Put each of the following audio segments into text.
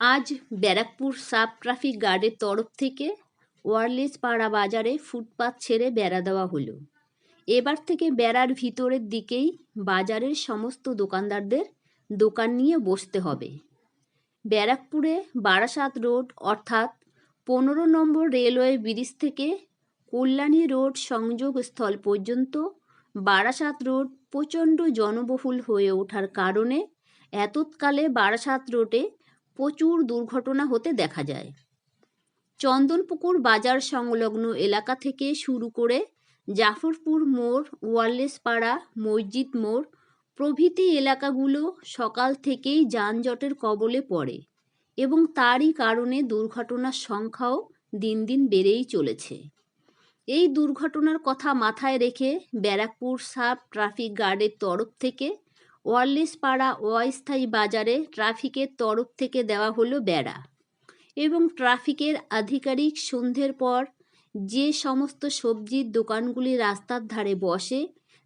আজ Barrackpore sub traffic গার্ডের তরফ থেকে ওয়ারলেস পাড়া বাজারে ফুটপাত ছেড়ে বেড়া দেওয়া হলো। এবার থেকে বেড়ার ভিতরের দিকেই বাজারের সমস্ত দোকানদারদের দোকান নিয়ে বসতে হবে। ব্যারাকপুরে বারাসাত রোড অর্থাৎ পনেরো নম্বর রেলওয়ে ব্রিজ থেকে কল্যাণী রোড সংযোগস্থল পর্যন্ত বারাসাত রোড প্রচণ্ড জনবহুল হয়ে ওঠার কারণে এতৎকালে বারাসাত রোডে প্রচুর দুর্ঘটনা হতে দেখা যায়। চন্দনপুকুর বাজার সংলগ্ন এলাকা থেকে শুরু করে জাফরপুর মোড় ওয়ারলেসপাড়া মসজিদ মোড় প্রভৃতি এলাকাগুলো সকাল থেকেই যানজটের কবলে পড়ে এবং তারই কারণে দুর্ঘটনার সংখ্যাও দিন দিন বেড়েই চলেছে। এই দুর্ঘটনার কথা মাথায় রেখে ব্যারাকপুর সাব ট্রাফিক গার্ডের তরফ থেকে ওয়ারলেসপাড়া অস্থায়ী বাজারে ট্রাফিকের তরফ থেকে দেওয়া হলো বেড়া এবং ট্রাফিকের আধিকারিক সন্ধ্যের পর যে সমস্ত সবজির দোকানগুলি রাস্তার ধারে বসে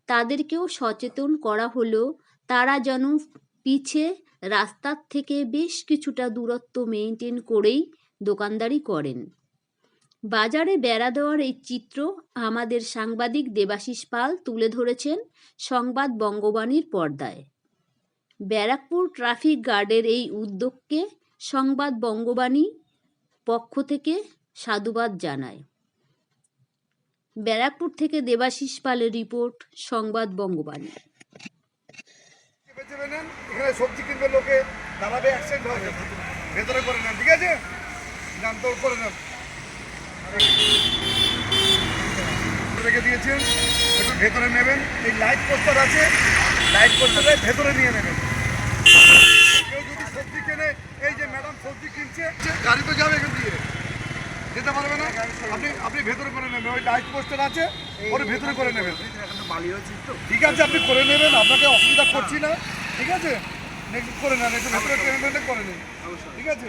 তাদেরকেও সচেতন করা হলো, তারা যেন পিছে রাস্তার থেকে বেশ কিছুটা দূরত্ব মেনটেন করেই দোকানদারি করেন। বাজারে বেড়া দেওয়ার এই চিত্র আমাদের সাংবাদিক দেবাশিস পাল তুলে ধরেছেন সংবাদ বঙ্গবাণীর পর্দায়। ব্যারাকপুর ট্রাফিক গার্ডের এই উদ্যোগকে সংবাদ বঙ্গবাণী পক্ষ থেকে সাধুবাদ জানায়। ব্যারাকপুর থেকে দেবাশিস পালের রিপোর্ট, সংবাদ বঙ্গবাণী। সবজি কিনবে লোকে দাঁড়াবে ভেতরে করে নেন, ঠিক আছে? করে নেন। রেখে দিয়েছেন, একটু ভেতরে নেবেন। এই লাইট পোস্টার আছে লাইট পোস্টারে ভেতরে নিয়ে নেবেন। এই যে ম্যাডাম সবজি গাড়ি তো যাবে যেতে পারবে না? আপনি আপনি ভেতরে করে নেবেন, ওই লাইট পোস্টার আছে ওর ভেতরে করে নেবেন। ঠিক আছে, আপনি করে নেবেন, আপনাকে অসুবিধা করছি না। ঠিক আছে? করে ভেতরে করে ঠিক আছে?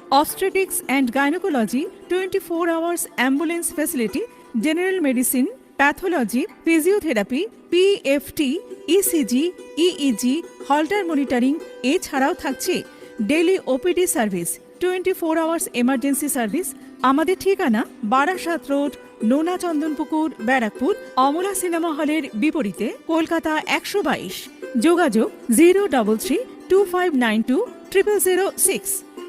obstetrics and gynecology 24 hours ambulance facility, general medicine, pathology, physiotherapy pft ecg eeg Holter monitoring এছাড়াও থাকছে daily OPD service twenty four hours emergency service আমাদের ঠিকানা বারাসাত রোড নোনা চন্দনপুকুর ব্যারাকপুর, অমলা সিনেমা হলের বিপরীতে কলকাতা একশো বাইশ। যোগাযোগ zero double three two five nine two triple zero six.